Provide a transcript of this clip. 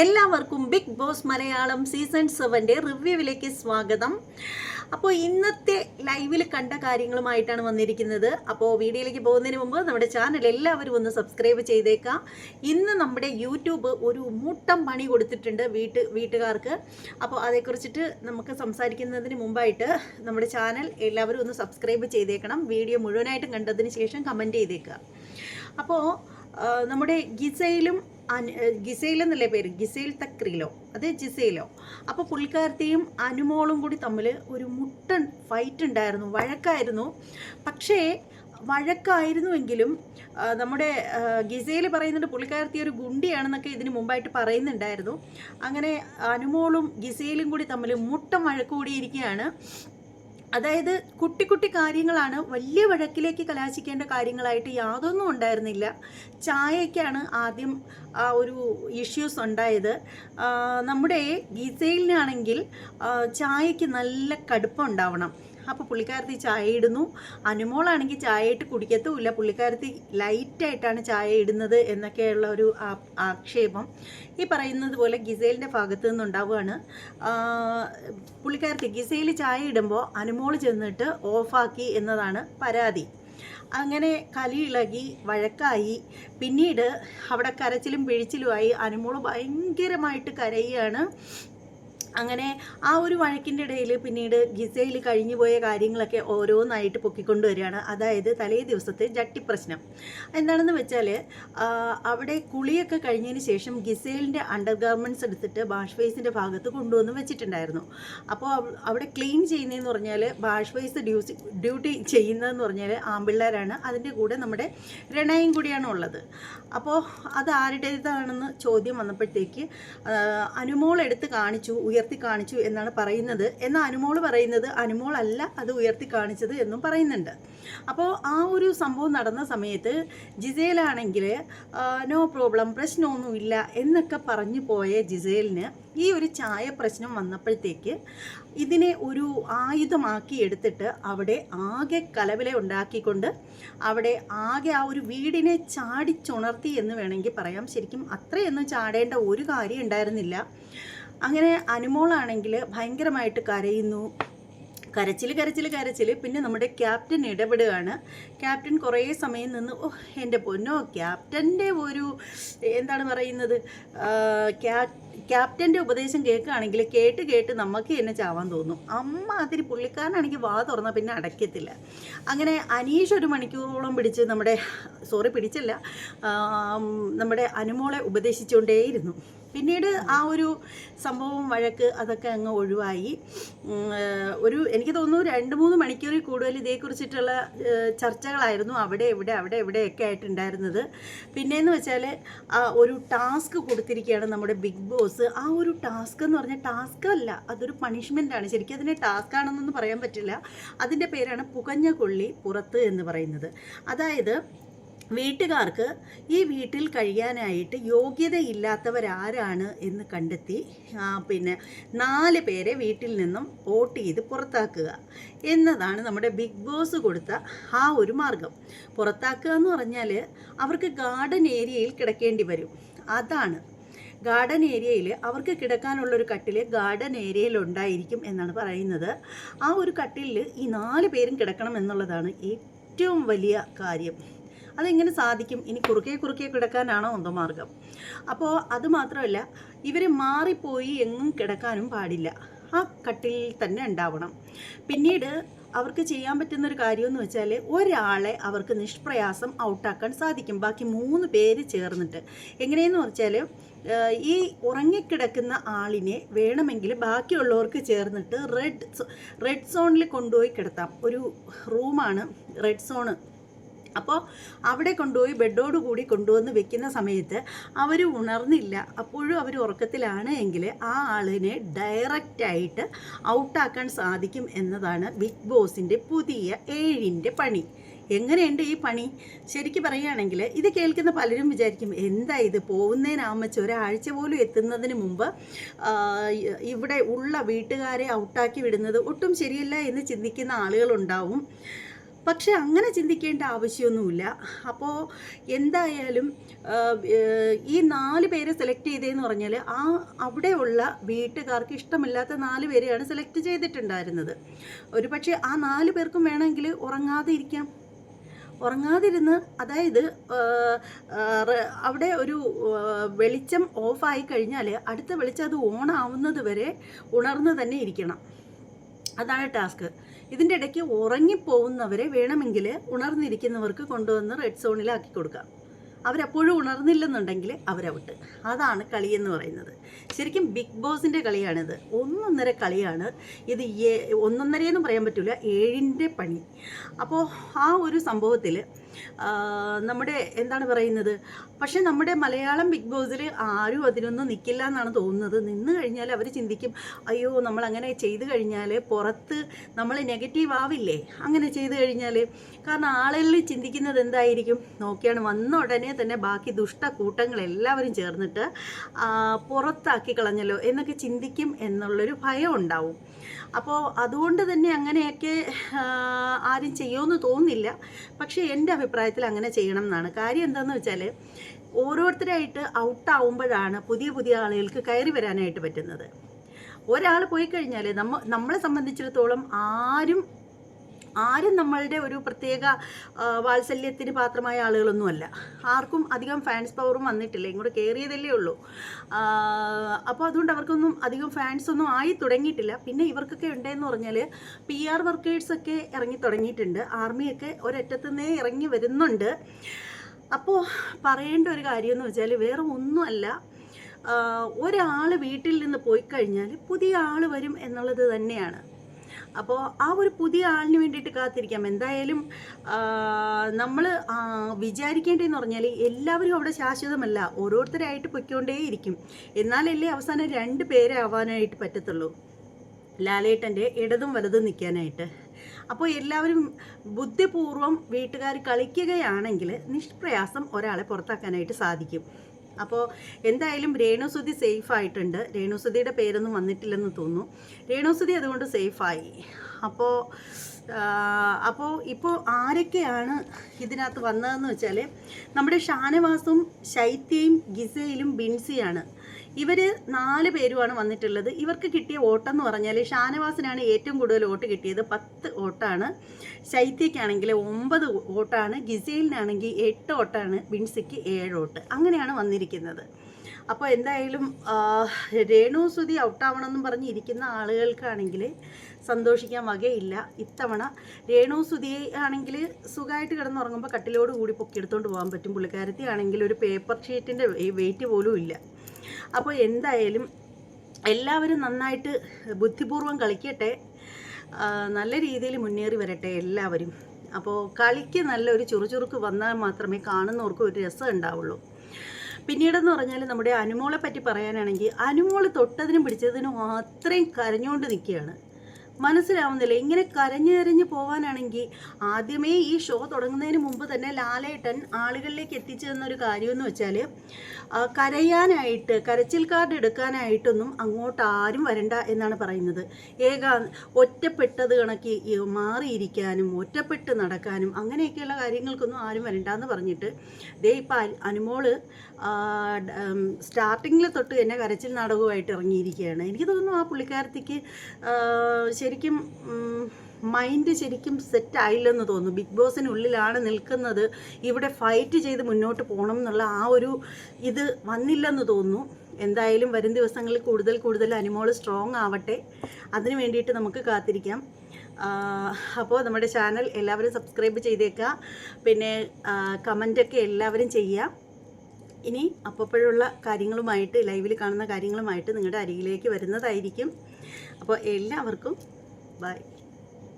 എല്ലാവർക്കും big boss Malayalam season സെവന്റെ റിവ്യൂവിലേക്ക് സ്വാഗതം. അപ്പോൾ ഇന്നത്തെ ലൈവിൽ കണ്ട കാര്യങ്ങളുമായിട്ടാണ് വന്നിരിക്കുന്നത്. അപ്പോൾ വീഡിയോയിലേക്ക് പോകുന്നതിന് മുമ്പ് നമ്മുടെ ചാനൽ എല്ലാവരും ഒന്ന് സബ്സ്ക്രൈബ് ചെയ്തേക്കാം. ഇന്ന് നമ്മുടെ യൂട്യൂബ് ഒരു മൂട്ടം പണി കൊടുത്തിട്ടുണ്ട് വീട്ട് വീട്ടുകാർക്ക്. അപ്പോൾ അതേക്കുറിച്ചിട്ട് നമുക്ക് സംസാരിക്കുന്നതിന് മുമ്പായിട്ട് നമ്മുടെ ചാനൽ എല്ലാവരും ഒന്ന് സബ്സ്ക്രൈബ് ചെയ്തേക്കണം. വീഡിയോ മുഴുവനായിട്ടും കണ്ടതിന് ശേഷം കമന്റ് ചെയ്തേക്കുക അപ്പോൾ നമ്മുടെ ഗിസയിലും ഗിസൈൽ എന്നല്ലേ പേര്? ഗിസൈൽ തക്രിലോ. അതെ ജിസയിലോ അപ്പോൾ പുള്ളിക്കാരത്തെയും അനുമോളും കൂടി തമ്മിൽ ഒരു മുട്ടൻ ഫൈറ്റ് ഉണ്ടായിരുന്നു. വഴക്കായിരുന്നു. പക്ഷേ വഴക്കായിരുന്നുവെങ്കിലും നമ്മുടെ ഗിസയിൽ പറയുന്നുണ്ട് പുള്ളിക്കാരത്തി ഒരു ഗുണ്ടിയാണെന്നൊക്കെ ഇതിന് മുമ്പായിട്ട് പറയുന്നുണ്ടായിരുന്നു. അങ്ങനെ അനുമോളും ഗിസയിലും കൂടി തമ്മിൽ മുട്ടം വഴക്ക് കൂടിയിരിക്കുകയാണ്. അതായത് കുട്ടി കുട്ടി കാര്യങ്ങളാണ് വലിയ വഴക്കിലേക്ക് കലാശിക്കേണ്ട കാര്യങ്ങളായിട്ട് യാതൊന്നും ഉണ്ടായിരുന്നില്ല. ചായക്കാണ് ആദ്യം ആ ഒരു ഇഷ്യൂസ് ഉണ്ടായത്. നമ്മുടെ ഗീസയിലിനാണെങ്കിൽ ചായക്ക് നല്ല കടുപ്പം ഉണ്ടാവണം. അപ്പോൾ പുള്ളിക്കാരത്തി ചായ ഇടുന്നു. അനുമോളാണെങ്കിൽ ചായ ഇട്ട് കുടിക്കത്തുമില്ല. പുള്ളിക്കാരത്തി ലൈറ്റായിട്ടാണ് ചായ ഇടുന്നത് എന്നൊക്കെയുള്ള ഒരു ആക്ഷേപം ഈ പറയുന്നത് പോലെ ഗിസേലിന്റെ ഭാഗത്ത് നിന്നുണ്ടാവുകയാണ് പുള്ളിക്കാരത്തി ഗിസയിൽ ചായ ഇടുമ്പോൾ അനുമോൾ ചെന്നിട്ട് ഓഫാക്കി എന്നതാണ് പരാതി. അങ്ങനെ കലി ഇളകി വഴക്കായി. പിന്നീട് അവിടെ കരച്ചിലും പിഴിച്ചിലുമായി അനുമോൾ ഭയങ്കരമായിട്ട് കരയുകയാണ്. അങ്ങനെ ആ ഒരു വഴക്കിന്റെ ഇടയിൽ പിന്നീട് ഗിസയിൽ കഴിഞ്ഞു പോയ കാര്യങ്ങളൊക്കെ ഓരോന്നായിട്ട് പൊക്കിക്കൊണ്ടുവരികയാണ് അതായത് തലേ ദിവസത്തെ ജട്ടി പ്രശ്നം. എന്താണെന്ന് വെച്ചാൽ അവിടെ കുളിയൊക്കെ കഴിഞ്ഞതിന് ശേഷം ഗിസേലിന്റെ അണ്ടർ ഗാർമെന്റ്സ് എടുത്തിട്ട് ബാഷ് ഫേസിന്റെ ഭാഗത്ത് കൊണ്ടുവന്ന് വെച്ചിട്ടുണ്ടായിരുന്നു. അപ്പോൾ അവിടെ ക്ലീൻ ചെയ്യുന്നതെന്ന് പറഞ്ഞാൽ ബാഷ് ഡ്യൂസി ഡ്യൂട്ടി ചെയ്യുന്നതെന്ന് പറഞ്ഞാൽ ആമ്പിള്ളേരാണ്. അതിന്റെ കൂടെ നമ്മുടെ രണയും കൂടിയാണ് ഉള്ളത്. അപ്പോൾ അത് ആരുടേതാണെന്ന് ചോദ്യം വന്നപ്പോഴത്തേക്ക് അനുമോൾ എടുത്ത് കാണിച്ചു ഉയർത്തി കാണിച്ചു എന്നാണ് പറയുന്നത്. എന്ന അനുമോൾ പറയുന്നത് അനുമോളല്ല അത് ഉയർത്തി കാണിച്ചത് എന്നും പറയുന്നുണ്ട്. അപ്പോൾ ആ ഒരു സംഭവം നടന്ന സമയത്ത് ജിസേലാണെങ്കിൽ നോ പ്രോബ്ലം പ്രശ്നമൊന്നുമില്ല എന്നൊക്കെ പറഞ്ഞു പോയ ജിസേലിന് ഈ ഒരു ചായ പ്രശ്നം വന്നപ്പോഴത്തേക്ക് ഇതിനെ ഒരു ആയുധമാക്കി എടുത്തിട്ട് അവിടെ ആകെ കലവില ഉണ്ടാക്കിക്കൊണ്ട് അവിടെ ആകെ ആ ഒരു വീടിനെ ചാടിച്ചുണർത്തി എന്ന് വേണമെങ്കിൽ പറയാം. ശരിക്കും അത്രയൊന്നും ചാടേണ്ട ഒരു കാര്യം ഉണ്ടായിരുന്നില്ല അങ്ങനെ അനുമോളാണെങ്കിൽ ഭയങ്കരമായിട്ട് കരയുന്നു. കരച്ചിൽ കരച്ചിൽ കരച്ചിൽ പിന്നെ നമ്മുടെ ക്യാപ്റ്റൻ ഇടപെടുകയാണ്. ക്യാപ്റ്റൻ കുറേ സമയം നിന്ന് ഓ എന്റെ പൊന്നോ ക്യാപ്റ്റന്റെ ഒരു എന്താണ് പറയുന്നത്? ക്യാ- ക്യാപ്റ്റന്റെ ഉപദേശം കേൾക്കുകയാണെങ്കിൽ കേട്ട് കേട്ട് നമുക്ക് എന്നെ ചാവാൻ തോന്നും. അമ്മ അതിരി പുള്ളിക്കാരനാണെങ്കിൽ വാ തുറന്നാൽ പിന്നെ അടയ്ക്കത്തില്ല. അങ്ങനെ അനീഷ് ഒരു മണിക്കൂറോളം പിടിച്ച് നമ്മുടെ സോറി പിടിച്ചല്ല നമ്മുടെ അനുമോളെ ഉപദേശിച്ചുകൊണ്ടേയിരുന്നു. പിന്നീട് ആ ഒരു സംഭവം വഴക്ക് അതൊക്കെ അങ്ങ് ഒഴിവായി. ഒരു എനിക്ക് തോന്നുന്നു രണ്ട് മൂന്ന് മണിക്കൂറിൽ കൂടുതൽ ഇതേക്കുറിച്ചിട്ടുള്ള ചർച്ചകളായിരുന്നു അവിടെ ഇവിടെ അവിടെ ഇവിടെയൊക്കെ ആയിട്ടുണ്ടായിരുന്നത്. പിന്നെയെന്ന് വെച്ചാൽ ഒരു ടാസ്ക് കൊടുത്തിരിക്കുകയാണ് നമ്മുടെ ബിഗ് ബോസ്. ആ ഒരു ടാസ്ക് എന്ന് പറഞ്ഞാൽ ടാസ്ക് അല്ല അതൊരു പണിഷ്മെന്റ് ആണ്. ശരിക്കും അതിനെ ടാസ്ക് ആണെന്നൊന്നും പറയാൻ പറ്റില്ല. അതിന്റെ പേരാണ് പുകഞ്ഞ കൊള്ളി പുറത്ത് എന്ന് പറയുന്നത്. അതായത് വീട്ടുകാർക്ക് ഈ വീട്ടിൽ കഴിയാനായിട്ട് യോഗ്യതയില്ലാത്തവരാരാണ് എന്ന് കണ്ടെത്തി പിന്നെ നാല് പേരെ വീട്ടിൽ നിന്നും വോട്ട് ചെയ്ത് പുറത്താക്കുക എന്നതാണ് നമ്മുടെ ബിഗ് ബോസ് കൊടുത്ത ആ ഒരു മാർഗം. പുറത്താക്കുക എന്ന് പറഞ്ഞാൽ അവർക്ക് ഗാർഡൻ ഏരിയയിൽ കിടക്കേണ്ടി വരും. അതാണ്. ഗാർഡൻ ഏരിയയിൽ അവർക്ക് കിടക്കാനുള്ളൊരു കട്ടിൽ ഗാർഡൻ ഏരിയയിൽ ഉണ്ടായിരിക്കും എന്നാണ് പറയുന്നത്. ആ ഒരു കട്ടിലിൽ ഈ നാല് പേരും കിടക്കണം എന്നുള്ളതാണ് ഏറ്റവും വലിയ കാര്യം. അതെങ്ങനെ സാധിക്കും? ഇനി കുറുക്കെ കുറുക്കെ കിടക്കാനാണോ ഒന്നോ മാർഗം. അപ്പോൾ അതുമാത്രമല്ല ഇവർ മാറിപ്പോയി എങ്ങും കിടക്കാനും പാടില്ല. ആ കട്ടിലിൽ തന്നെ ഉണ്ടാവണം. പിന്നീട് അവർക്ക് ചെയ്യാൻ പറ്റുന്ന ഒരു കാര്യമെന്ന് വെച്ചാൽ ഒരാളെ അവർക്ക് നിഷ്പ്രയാസം ഔട്ടാക്കാൻ സാധിക്കും. ബാക്കി മൂന്ന് പേര് ചേർന്നിട്ട്. എങ്ങനെയെന്ന് വെച്ചാൽ ഈ ഉറങ്ങിക്കിടക്കുന്ന ആളിനെ വേണമെങ്കിൽ ബാക്കിയുള്ളവർക്ക് ചേർന്നിട്ട് റെഡ് റെഡ് സോണിൽ കൊണ്ടുപോയി കിടത്താം. ഒരു റൂമാണ് റെഡ് സോണ്. അപ്പോൾ അവിടെ കൊണ്ടുപോയി ബെഡോട് കൂടി കൊണ്ടുവന്ന് വെക്കുന്ന സമയത്ത് അവർ ഉണർന്നില്ല. അപ്പോഴും അവർ ഉറക്കത്തിലാണ് എങ്കിൽ ആ ആളിനെ ഡയറക്റ്റായിട്ട് ഔട്ടാക്കാൻ സാധിക്കും എന്നതാണ് ബിഗ് ബോസിന്റെ പുതിയ ഏഴിന്റെ പണി. എങ്ങനെയുണ്ട് ഈ പണി? ശരിക്കും പറയുകയാണെങ്കിൽ ഇത് കേൾക്കുന്ന പലരും വിചാരിക്കും എന്താ ഇത് പോകുന്നതിനാമച്ച് ഒരാഴ്ച പോലും എത്തുന്നതിന് മുമ്പ് ഇവിടെ ഉള്ള വീട്ടുകാരെ ഔട്ടാക്കി വിടുന്നത് ഒട്ടും ശരിയല്ല എന്ന് ചിന്തിക്കുന്ന ആളുകളുണ്ടാവും പക്ഷെ അങ്ങനെ ചിന്തിക്കേണ്ട ആവശ്യമൊന്നുമില്ല. അപ്പോൾ എന്തായാലും ഈ നാല് പേരെ സെലക്ട് ചെയ്തതെന്ന് പറഞ്ഞാൽ ആ അവിടെയുള്ള വീട്ടുകാർക്ക് ഇഷ്ടമില്ലാത്ത നാല് പേരെയാണ് സെലക്ട് ചെയ്തിട്ടുണ്ടായിരുന്നത്. ഒരു പക്ഷേ ആ നാല് പേർക്കും വേണമെങ്കിൽ ഉറങ്ങാതെ ഇരിക്കാം. ഉറങ്ങാതിരുന്ന് അതായത് അവിടെ ഒരു വെളിച്ചം ഓഫായി കഴിഞ്ഞാൽ അടുത്ത വെളിച്ചം അത് ഓണാവുന്നത് വരെ ഉണർന്ന് തന്നെ ഇരിക്കണം. അതാണ് ടാസ്ക്. ഇതിന്റെ ഇടയ്ക്ക് ഉറങ്ങിപ്പോകുന്നവരെ വേണമെങ്കിൽ ഉണർന്നിരിക്കുന്നവർക്ക് കൊണ്ടുവന്ന് റെഡ് സോണിലാക്കി കൊടുക്കാം. അവരപ്പോഴും ഉണർന്നില്ലെന്നുണ്ടെങ്കിൽ അവരവിട്ട് അതാണ് കളി എന്ന് പറയുന്നത്. ശരിക്കും ബിഗ് ബോസിന്റെ കളിയാണിത്. ഒന്നൊന്നര കളിയാണ്. ഇത് ഒന്നൊന്നരയെന്നും പറയാൻ പറ്റില്ല ഏഴിന്റെ പണി. അപ്പോൾ ആ ഒരു സംഭവത്തിൽ നമ്മുടെ എന്താണ് പറയുന്നത്? പക്ഷേ നമ്മുടെ മലയാളം ബിഗ് ബോസിൽ ആരും അതിനൊന്നും നിൽക്കില്ല എന്നാണ് തോന്നുന്നത്. നിന്ന് കഴിഞ്ഞാൽ അവർ ചിന്തിക്കും അയ്യോ നമ്മൾ അങ്ങനെ ചെയ്തു കഴിഞ്ഞാൽ പുറത്ത് നമ്മൾ നെഗറ്റീവ് ആവില്ലേ? അങ്ങനെ ചെയ്തു കഴിഞ്ഞാൽ കാരണം ആളുകളിൽ ചിന്തിക്കുന്നത് എന്തായിരിക്കും? നോക്കിയാണ് വന്ന ഉടനെ തന്നെ ബാക്കി ദുഷ്ട കൂട്ടങ്ങൾ എല്ലാവരും ചേർന്നിട്ട് പുറത്താക്കി കളഞ്ഞല്ലോ എന്നൊക്കെ ചിന്തിക്കും എന്നുള്ളൊരു ഭയം ഉണ്ടാവും. അപ്പോൾ അതുകൊണ്ട് തന്നെ അങ്ങനെയൊക്കെ ആരും ചെയ്യുമെന്ന് തോന്നുന്നില്ല. പക്ഷേ എന്റെ അഭിപ്രായത്തിൽ അങ്ങനെ ചെയ്യണം എന്നാണ്. കാര്യം എന്താണെന്ന് വെച്ചാൽ ഓരോരുത്തരായിട്ട് ഔട്ടാവുമ്പോഴാണ് പുതിയ പുതിയ ആളുകൾക്ക് കയറി വരാനായിട്ട് പറ്റുന്നത്. ഒരാൾ പോയി കഴിഞ്ഞാൽ നമ്മ നമ്മളെ സംബന്ധിച്ചിടത്തോളം ആരും ആരും നമ്മളുടെ ഒരു പ്രത്യേക വാത്സല്യത്തിന് പാത്രമായ ആളുകളൊന്നുമല്ല. ആർക്കും അധികം ഫാൻസ് പവറും വന്നിട്ടില്ല. ഇങ്ങോട്ട് കയറിയതല്ലേ ഉള്ളൂ. അപ്പോൾ അതുകൊണ്ട് അവർക്കൊന്നും അധികം ഫാൻസ് ഒന്നും ആയി തുടങ്ങിയിട്ടില്ല. പിന്നെ ഇവർക്കൊക്കെ ഉണ്ടെന്ന് പറഞ്ഞാൽ പി ആർ വർക്കേഴ്സൊക്കെ ഇറങ്ങി തുടങ്ങിയിട്ടുണ്ട്. ആർമിയൊക്കെ ഒരറ്റത്തുനിന്നേ ഇറങ്ങി വരുന്നുണ്ട്. അപ്പോൾ പറയേണ്ട ഒരു കാര്യം എന്ന് വെച്ചാൽ വേറെ ഒന്നുമല്ല. ഒരാൾ വീട്ടിൽ നിന്ന് പോയി കഴിഞ്ഞാൽ പുതിയ ആൾ വരും എന്നുള്ളത് തന്നെയാണ്. അപ്പോൾ ആ ഒരു പുതിയ ആളിന് വേണ്ടിയിട്ട് കാത്തിരിക്കാം. എന്തായാലും നമ്മൾ വിചാരിക്കേണ്ടതെന്ന് പറഞ്ഞാൽ എല്ലാവരും അവിടെ ശാശ്വതമല്ല. ഓരോരുത്തരായിട്ട് പൊയ്ക്കൊണ്ടേയിരിക്കും. എന്നാലല്ലേ അവസാനം രണ്ട് പേരാവാനായിട്ട് പറ്റത്തുള്ളൂ. ലാലേട്ടന്റെ ഇടതും വലതും നിൽക്കാനായിട്ട്. അപ്പോൾ എല്ലാവരും ബുദ്ധിപൂർവം വീട്ടുകാർ കളിക്കുകയാണെങ്കിൽ നിഷ്പ്രയാസം ഒരാളെ പുറത്താക്കാനായിട്ട് സാധിക്കും. അപ്പോൾ എന്തായാലും രേണുസുതി സേഫ് ആയിട്ടുണ്ട്. രേണുസുതിയുടെ പേരൊന്നും വന്നിട്ടില്ലെന്ന് തോന്നുന്നു. രേണുസുതി അതുകൊണ്ട് സേഫായി അപ്പോൾ അപ്പോൾ ഇപ്പോൾ ആരൊക്കെയാണ് ഇതിനകത്ത് വന്നതെന്ന് വെച്ചാൽ നമ്മുടെ ഷാനവാസും ശൈത്യയും ഗിസയിലും ബിൻസിയാണ്. ഇവർ നാല് പേരുമാണ് വന്നിട്ടുള്ളത്. ഇവർക്ക് കിട്ടിയ വോട്ടെന്ന് പറഞ്ഞാൽ ഷാനവാസിനാണ് ഏറ്റവും കൂടുതൽ വോട്ട് കിട്ടിയത്. പത്ത് വോട്ടാണ്. ശൈത്യക്കാണെങ്കിൽ ഒമ്പത് വോട്ടാണ്. ഗിസയിലിനാണെങ്കിൽ എട്ട് വോട്ടാണ്. ബിൻസിക്ക് ഏഴ് വോട്ട്. അങ്ങനെയാണ് വന്നിരിക്കുന്നത്. അപ്പോൾ എന്തായാലും രേണു സുതി ഔട്ടാവണമെന്നും പറഞ്ഞ് ഇരിക്കുന്ന ആളുകൾക്കാണെങ്കിൽ സന്തോഷിക്കാൻ വകയില്ല ഇത്തവണ. രേണു സുതി ആണെങ്കിൽ സുഖമായിട്ട് കിടന്നുറങ്ങുമ്പോൾ കട്ടിലോട് കൂടി പൊക്കിയെടുത്തുകൊണ്ട് പോകാൻ പറ്റും. പുള്ളിക്കാരത്തി ആണെങ്കിൽ ഒരു പേപ്പർ ഷീറ്റിന്റെ വെയിറ്റ് പോലും ഇല്ല. അപ്പോൾ എന്തായാലും എല്ലാവരും നന്നായിട്ട് ബുദ്ധിപൂർവം കളിക്കട്ടെ. നല്ല രീതിയിൽ മുന്നേറി വരട്ടെ എല്ലാവരും. അപ്പോൾ കളിക്ക് നല്ലൊരു ചുറുചുറുക്ക് വന്നാൽ മാത്രമേ കാണുന്നവർക്ക് ഒരു രസം ഉണ്ടാവുള്ളൂ. പിന്നീടെന്ന് പറഞ്ഞാൽ നമ്മുടെ അനുമോളെ പറ്റി പറയാനാണെങ്കിൽ അനുമോൾ തൊട്ടതിനും പിടിച്ചതിനും അത്രയും കരഞ്ഞുകൊണ്ട് നിൽക്കുകയാണ്. മനസ്സിലാവുന്നില്ല. ഇങ്ങനെ കരഞ്ഞു കരഞ്ഞു പോകാനാണെങ്കിൽ ആദ്യമേ ഈ ഷോ തുടങ്ങുന്നതിന് മുമ്പ് തന്നെ ലാലേട്ടൻ ആളുകളിലേക്ക് എത്തിച്ചു തന്നൊരു കാര്യമെന്ന് വെച്ചാൽ കരയാനായിട്ട് കരച്ചിൽ കാർഡ് എടുക്കാനായിട്ടൊന്നും അങ്ങോട്ട് ആരും വരണ്ട എന്നാണ് പറയുന്നത്. ഏകാ ഒറ്റപ്പെട്ടത് കണക്കി മാറിയിരിക്കാനും ഒറ്റപ്പെട്ട് നടക്കാനും അങ്ങനെയൊക്കെയുള്ള കാര്യങ്ങൾക്കൊന്നും ആരും വരണ്ട എന്ന് പറഞ്ഞിട്ട് ദേ ഇപ്പം അനുമോൾ സ്റ്റാർട്ടിങ്ങിൽ തൊട്ട് എന്നെ കരച്ചിൽ നാടകവുമായിട്ട് ഇറങ്ങിയിരിക്കുകയാണ്. എനിക്ക് തോന്നുന്നു ആ പുള്ളിക്കാരത്തിക്ക് ശരിക്കും മൈൻഡ് ശരിക്കും സെറ്റ് ആയില്ലെന്ന് തോന്നുന്നു. ബിഗ് ബോസിനുള്ളിലാണ് നിൽക്കുന്നത്. ഇവിടെ ഫൈറ്റ് ചെയ്ത് മുന്നോട്ട് പോകണം എന്നുള്ള ആ ഒരു ഇത് വന്നില്ലെന്ന് തോന്നുന്നു. എന്തായാലും വരും ദിവസങ്ങളിൽ കൂടുതൽ കൂടുതൽ അനിമോൾ സ്ട്രോങ് ആവട്ടെ. അതിന് വേണ്ടിയിട്ട് നമുക്ക് കാത്തിരിക്കാം. അപ്പോൾ നമ്മുടെ ചാനൽ എല്ലാവരും സബ്സ്ക്രൈബ് ചെയ്തേക്കുക പിന്നെ കമന്റൊക്കെ എല്ലാവരും ചെയ്യുക ഇനി അപ്പോഴുള്ള കാര്യങ്ങളുമായിട്ട് ലൈവിൽ കാണുന്ന കാര്യങ്ങളുമായിട്ട് നിങ്ങളുടെ അരികിലേക്ക് വരുന്നതായിരിക്കും. അപ്പോൾ എല്ലാവർക്കും Bye.